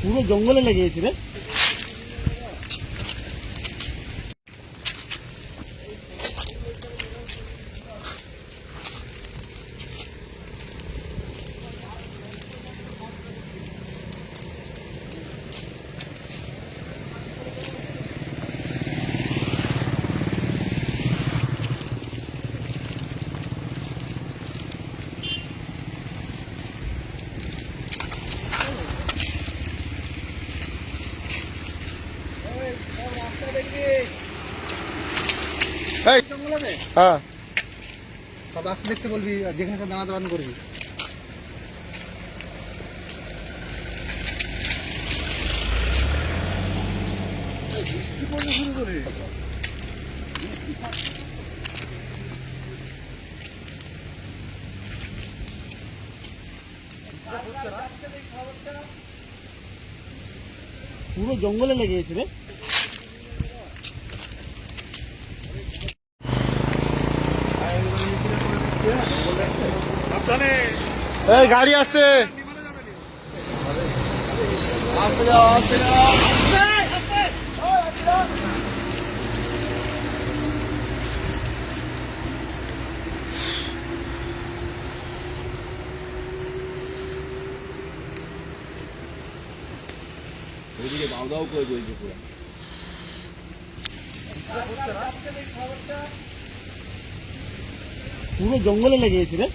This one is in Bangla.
পুরো জঙ্গলে লেগে গেছে রে। হ্যাঁ। সব দেখতে বলবি আর যেখানে করবি। পুরো জঙ্গলে লেগে গেছে রে। এই গাড়ি আসছে ওইদিকে দাও দাও করে চলছে পুরো। পুরো জঙ্গলে লেগে গেছে রে